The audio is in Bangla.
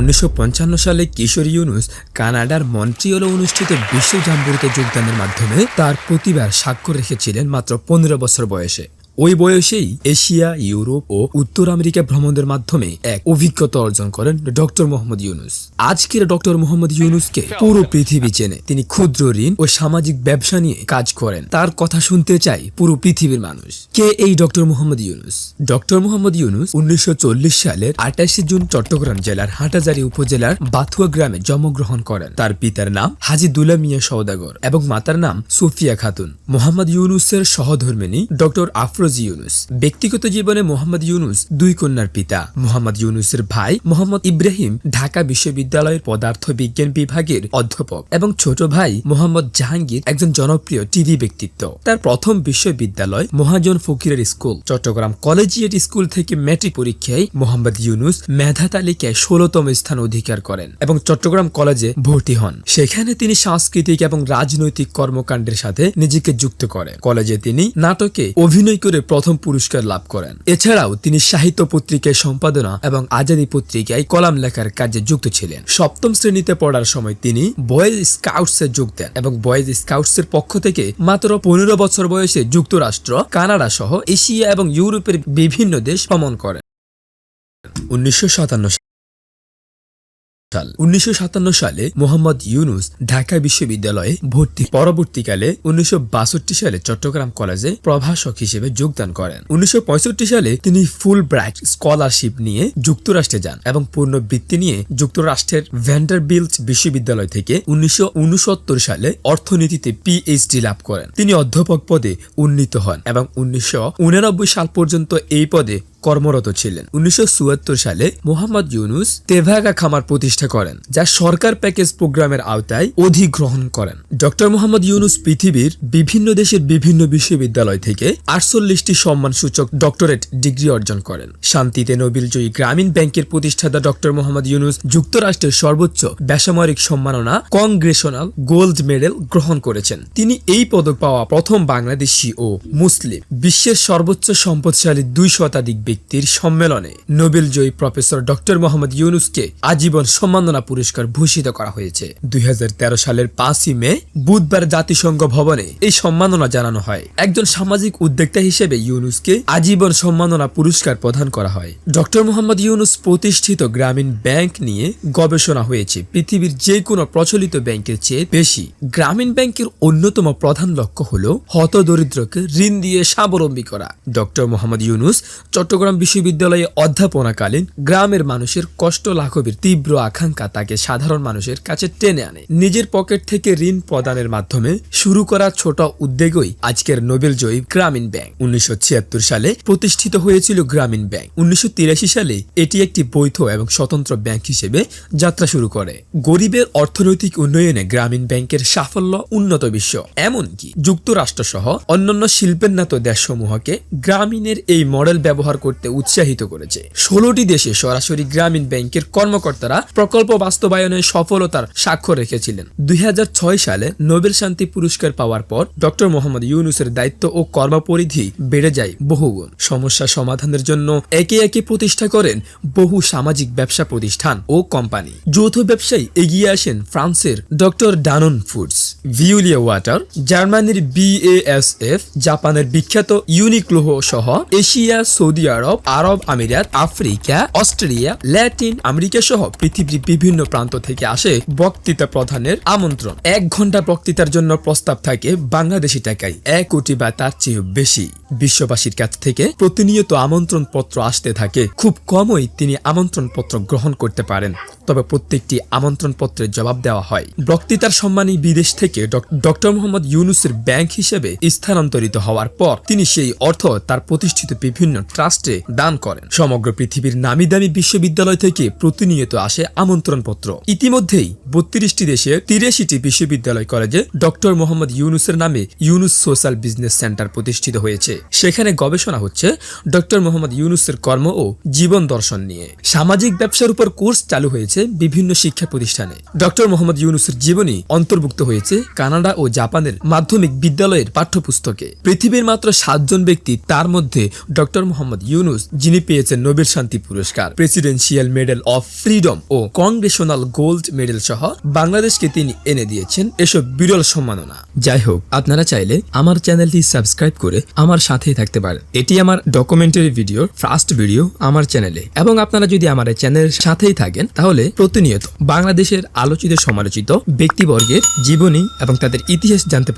উনিশশো পঞ্চান্ন সালে কিশোর ইউনুস কানাডার মন্ট্রিয়লে অনুষ্ঠিত বিশ্ব জাম্বুরিতে যোগদানের মাধ্যমে তার প্রতিভার স্বাক্ষর রেখেছিলেন মাত্র পনেরো বছর বয়সে। ওই বয়সেই এশিয়া, ইউরোপ ও উত্তর আমেরিকা ভ্রমণের মাধ্যমে এক অভিজ্ঞতা অর্জন করেন ডক্টর মোহাম্মদ ইউনুস। আজকের ডক্টর মোহাম্মদ ইউনুসকে পুরো পৃথিবী চেনে। তিনি ক্ষুদ্র ঋণ ও সামাজিক ব্যবসা নিয়ে কাজ করেন। তার কথা শুনতে চাই পুরো পৃথিবীর মানুষ। কে এই ডক্টর মোহাম্মদ ইউনুস? ডক্টর মোহাম্মদ ইউনুস উনিশশো চল্লিশ সালের আঠাশে জুন চট্টগ্রাম জেলার হাটাজারি উপজেলার বাথুয়া গ্রামে জন্মগ্রহণ করেন। তার পিতার নাম হাজি মিয়া সওদাগর এবং মাতার নাম সুফিয়া খাতুন। মোহাম্মদ ইউনুসের সহধর্মিনী ডক্টর আফরোজ ইউনুস। ব্যক্তিগত জীবনে মোহাম্মদ ইউনুস দুই কন্যার পিতা। মোহাম্মদ ইউনুসের ভাই মোহাম্মদ ইব্রাহিম ঢাকা বিশ্ববিদ্যালয়ের পদার্থ বিজ্ঞান বিভাগের অধ্যাপক এবং ছোট ভাই মোহাম্মদ জাহাঙ্গীর একজন জনপ্রিয় টিভি ব্যক্তিত্ব। তার প্রথম বিশ্ববিদ্যালয় মহাজন ফকিরের স্কুল। চট্টগ্রাম কলেজিয়েট স্কুল থেকে ম্যাট্রিক পরীক্ষায় মোহাম্মদ ইউনুস মেধা তালিকায় ষোলতম স্থান অধিকার করেন এবং চট্টগ্রাম কলেজে ভর্তি হন। সেখানে তিনি সাংস্কৃতিক এবং রাজনৈতিক কর্মকাণ্ডের সাথে নিজেকে যুক্ত করেন। কলেজে তিনি নাটকে অভিনয় প্রথম পুরস্কার লাভ করেন। এছাড়াও তিনি সাহিত্য পত্রিকায় সম্পাদনা এবং আজাদি পত্রিকায় কলাম লেখার কাজে যুক্ত ছিলেন। সপ্তম শ্রেণীতে পড়ার সময় তিনি বয়েজ স্কাউটসে যোগ দেন এবং বয়েজ স্কাউটসের পক্ষ থেকে মাত্র পনেরো বছর বয়সে যুক্তরাষ্ট্র, কানাডা সহ এশিয়া এবং ইউরোপের বিভিন্ন দেশ ভ্রমণ করেন। উনিশশো সাতান্ন সাল উনিশশো সালে মোহাম্মদ ইউনুস ঢাকা বিশ্ববিদ্যালয়ে ভর্তি। পরবর্তীকালে উনিশশো সালে চট্টগ্রাম কলেজে প্রভাষক হিসেবে যোগদান করেন। উনিশশো সালে তিনি ফুল ব্রাইট স্কলারশিপ নিয়ে যুক্তরাষ্ট্রে যান এবং পূর্ণ বৃত্তি নিয়ে যুক্তরাষ্ট্রের ভ্যান্ডারবিল্ট বিশ্ববিদ্যালয় থেকে উনিশশো উনসত্তর সালে অর্থনীতিতে পিএইচডি লাভ করেন। তিনি অধ্যাপক পদে উন্নীত হন এবং উনিশশো সাল পর্যন্ত এই পদে কর্মরত ছিলেন। উনিশশো চুয়াত্তর সালে মোহাম্মদ ইউনুস তেভাগা খামার প্রতিষ্ঠা করেন, যা সরকার প্যাকেজ প্রোগ্রামের আওতায় অধিগ্রহণ করেন। ডক্টর মোহাম্মদ ইউনুস পৃথিবীর বিভিন্ন দেশের বিভিন্ন বিশ্ববিদ্যালয় থেকে আটচল্লিশটি সম্মানসূচক ডক্টরেট ডিগ্রি অর্জন করেন। শান্তিতে নোবেলজয়ী গ্রামীণ ব্যাংকের প্রতিষ্ঠাতা ডক্টর মোহাম্মদ ইউনুস যুক্তরাষ্ট্রের সর্বোচ্চ বেসামরিক সম্মাননা কংগ্রেশনাল গোল্ড মেডেল গ্রহণ করেছেন। তিনি এই পদক পাওয়া প্রথম বাংলাদেশি ও মুসলিম। বিশ্বের সর্বোচ্চ সম্পদশালী দুই শতাধিক ব্যক্তির সম্মেলনে নোবেল জয়ী প্রফেসর ডক্টর মোহাম্মদ ইউনুসকে আজীবন সম্মাননা পুরস্কার ভূষিত করা হয়েছে। দুই সালের পাঁচই মে, বুধবার জাতিসংঘ ভবনে এই সম্মাননা জানানো হয়। একজন সামাজিক উদ্যোক্তা হিসেবে ইউনুসকে আজীবন সম্মাননা পুরস্কার প্রদান করা হয়। ডক্টর মোহাম্মদ ইউনুস প্রতিষ্ঠিত গ্রামীণ ব্যাংক নিয়ে গবেষণা হয়েছে। পৃথিবীর যে কোনো প্রচলিত ব্যাংকের চেয়ে বেশি। গ্রামীণ ব্যাংকের অন্যতম প্রধান লক্ষ্য হল হতদরিদ্রকে ঋণ দিয়ে স্বাবলম্বী করা। ডক্টর মোহাম্মদ ইউনুস চট্টগ্রাম বিশ্ববিদ্যালয়ে অধ্যাপনাকালীন গ্রামের মানুষের কষ্ট, লাঘবের তীব্র আকাঙ্ক্ষা তাকে সাধারণ মানুষের কাছে টেনে আনে। নিজের পকেট থেকে ঋণ প্রদানের মাধ্যমে শুরু করা ছোট উদ্যোগই আজকের নোবেল জয়ী গ্রামীণ ব্যাংক। উনিশশো সালে প্রতিষ্ঠিত হয়েছিল গ্রামীণ ব্যাংক। উনিশশো সালে এটি একটি বৈধ এবং স্বতন্ত্র ব্যাংক হিসেবে যাত্রা শুরু করে। গরিবের অর্থনৈতিক উন্নয়নে গ্রামীণ ব্যাংকের সাফল্য উন্নত বিশ্ব। এমনকি যুক্তরাষ্ট্র সহ অন্যান্য শিল্পোন্নত দেশসমূহকে গ্রামীণের এই মডেল ব্যবহার করতে উৎসাহিত করেছে। ষোলোটি দেশে সরাসরি গ্রামীণ ব্যাংকের কর্মকর্তারা প্রকল্প বাস্তবায়নে সফলতার স্বাক্ষর রেখেছিলেন। দুই হাজার ছয় সালে নোবেল শান্তি পুরস্কার পাওয়ার পর ডক্টর মোহাম্মদ ইউনুসের দায়িত্ব ও কর্মপরিধি বেড়ে যায় বহুগুণ। সমস্যা সমাধানের জন্য একে একে প্রতিষ্ঠা করেন বহু সামাজিক ব্যবসা প্রতিষ্ঠান ও কোম্পানি। যৌথ ব্যবসায় এগিয়ে আসেন ফ্রান্সের doctor Danone foods. Veolia water, জার্মানির বিএএসএফ জাপানের বিখ্যাত ইউনিক্লোহ সহ এশিয়া, সৌদি আরব আরব আমিরাত, আফ্রিকা, অস্ট্রেলিয়া, ল্যাটিন আমেরিকা সহ পৃথিবীর বিভিন্ন প্রান্ত থেকে আসে বক্তৃতা প্রধানের আমন্ত্রণ। এক ঘণ্টা বক্তৃতার জন্য প্রস্তাব থাকে বাংলাদেশি টাকায়, এক কোটি বা তার চেয়েও বেশি। বিশ্ববাসীর কাছ থেকে প্রতিনিয়ত আমন্ত্রণ পত্র আসতে থাকে, খুব কমই তিনি আমন্ত্রণ পত্র গ্রহণ করতে পারেন। তবে প্রত্যেকটি আমন্ত্রণ পত্রের জবাব দেওয়া হয়। বক্তৃতার সম্মানী বিদেশ থেকে ডক্টর মোহাম্মদ ইউনুসের ব্যাংক হিসেবে স্থানান্তরিত হওয়ার পর তিনি সেই অর্থ তার প্রতিষ্ঠিত বিভিন্ন ট্রাস্টে দান করেন। সমগ্র পৃথিবীর নামি দামি বিশ্ববিদ্যালয় থেকে প্রতিনিয়ত আসে আমন্ত্রণ পত্র ইতিমধ্যেই বত্রিশটি দেশে তিরাশিটি বিশ্ববিদ্যালয় কলেজে ডক্টর মোহাম্মদ ইউনুসের নামে ইউনুস সোশ্যাল বিজনেস সেন্টার প্রতিষ্ঠিত হয়েছে। সেখানে গবেষণা হচ্ছে ডক্টর মোহাম্মদ ইউনুসের কর্ম ও জীবন দর্শন নিয়ে। সামাজিক ব্যবসার উপর কোর্স চালু হয়েছে বিভিন্ন শিক্ষা প্রতিষ্ঠানে। ডক্টর মোহাম্মদ ইউনুসের জীবনী অন্তর্ভুক্ত হয়েছে কানাডা ও জাপানের মাধ্যমিক বিদ্যালয়ের পাঠ্যপুস্তকে। পৃথিবীর মাত্র সাতজন ব্যক্তি তার মধ্যে ডক্টর মোহাম্মদ ইউনুস যিনি পেয়েছেন নোবেল শান্তি পুরস্কার, প্রেসিডেন্সিয়াল মেডেল অফ ফ্রিডম ও কংগ্রেশনাল গোল্ড মেডেল সহ বাংলাদেশকে তিনি এনে দিয়েছেন এসব বিরল সম্মাননা। যাই হোক, আপনারা চাইলে আমার চ্যানেলটি সাবস্ক্রাইব করে আমার সাথেই থাকতে পারেন। এটি আমার ডকুমেন্টারি ভিডিওর ফার্স্ট ভিডিও আমার চ্যানেলে। এবং আপনারা যদি আমার এই চ্যানেলের সাথেই থাকেন, তাহলে প্রতিনিয়ত বাংলাদেশের আলোচিত সমালোচিত ব্যক্তিবর্গের জীবনী এবং তাদের ইতিহাস জানতে